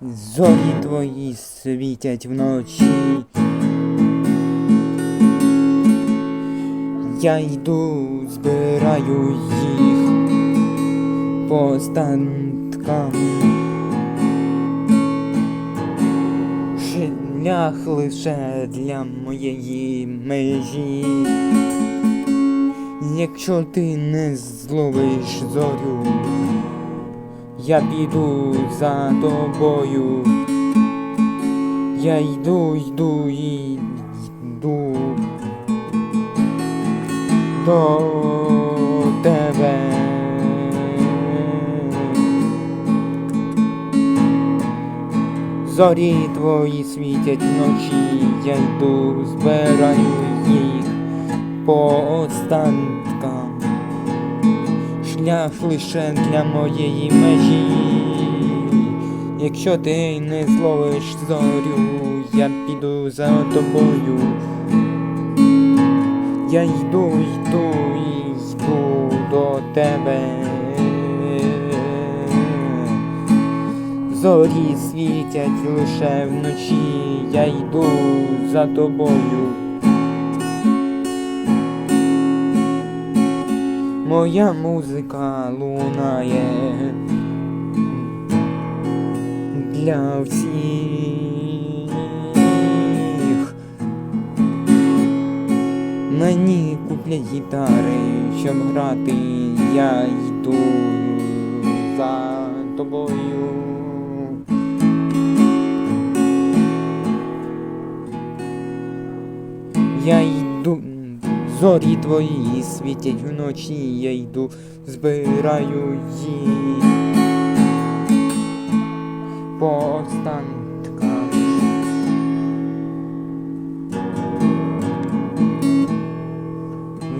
зорі твої світять вночі. Я йду, збираю їх по останкам. Шлях лише для моєї межі. Якщо ти не зловиш зорю, я піду за тобою. Я йду, йду і йду до тебе. Зорі твої світять вночі, я йду, збираю їх по останкам. Шлях лише для моєї межі. Якщо ти не зловиш зорю, я піду за тобою. Я йду, йду йду до тебе. Зорі світять лише вночі, я йду за тобою. Моя музика лунає для всіх. На ній куплять гітари, щоб грати, я йду за тобою. Зорі твої світять вночі, я йду, збираю їх по останкам.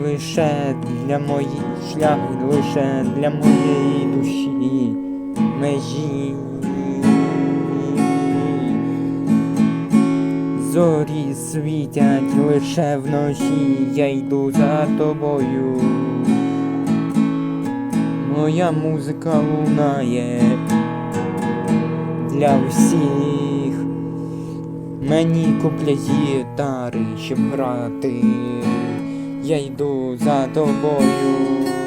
Лише для моїх шлях, лише для моєї душі межі. Зорі світять лише вночі, я йду за тобою. Моя музика лунає для всіх. Мені куплять гітари, щоб грати. Я йду за тобою.